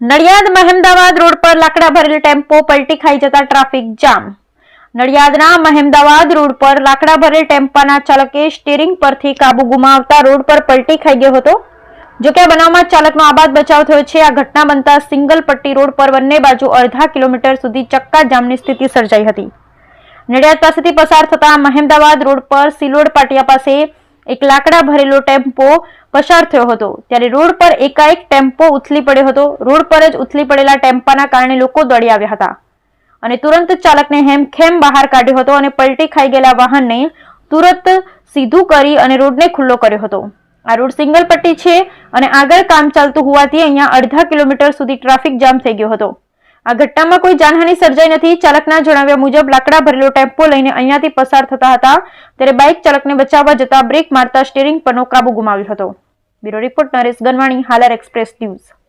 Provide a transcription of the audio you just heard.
Nadiad Mehmedabad road પર લાકડા ભરેલ ટેમ્પો પલટી ખાઈ જતા ટ્રાફિક જામ. નડિયાદના મહેમદાવાદ રોડ પર લાકડા ભરેલ ટેમ્પાના ચાલકે સ્ટીરિંગ પરથી કાબુ ગુમાવતા રોડ પર પલટી ખાઈ ગયો હતો. જોકે આ બનાવમાં ચાલકનો આબાદ બચાવ થયો છે. આ ઘટના બનતા સિંગલ પટ્ટી રોડ પર બંને બાજુ અડધા કિલોમીટર સુધી ચક્કા જામની સ્થિતિ સર્જાઈ હતી. નડિયાદ પાસેથી પસાર થતા મહેમદાવાદ રોડ પર સિલોડ પાટિયા પાસે એક લાકડા ભરેલો ટેમ્પો પસાર થયો હતો. ત્યારે રોડ પર એકાએક ટેમ્પો ઉથલી પડ્યો હતો. રોડ પર જ ઉથલી પડેલા ટેમ્પાના કારણે લોકો દોડી આવ્યા હતા. અને તુરંત ચાલકને હેમખેમ બહાર કાઢ્યો હતો અને પલટી ખાઈ ગયેલા વાહનને તુરંત સીધું કરી અને રોડને ખુલ્લો કર્યો હતો. આ રોડ સિંગલ પટ્ટી છે અને આગળ કામ ચાલતું હોવાથી અહીંયા અડધા કિલોમીટર સુધી ટ્રાફિક જામ થઈ ગયો હતો. આ ઘટનામાં કોઈ જાનહાની સર્જાઈ નથી. ચાલકના જણાવ્યા મુજબ, લાકડા ભરેલો ટેમ્પો લઈને અહીંયાથી પસાર થતા હતા. ત્યારે બાઇક ચાલકને બચાવવા જતા બ્રેક મારતા સ્ટીરિંગ પરનો કાબુ ગુમાવ્યો હતો. Bureau report Naresh Ganwani, Halar express news.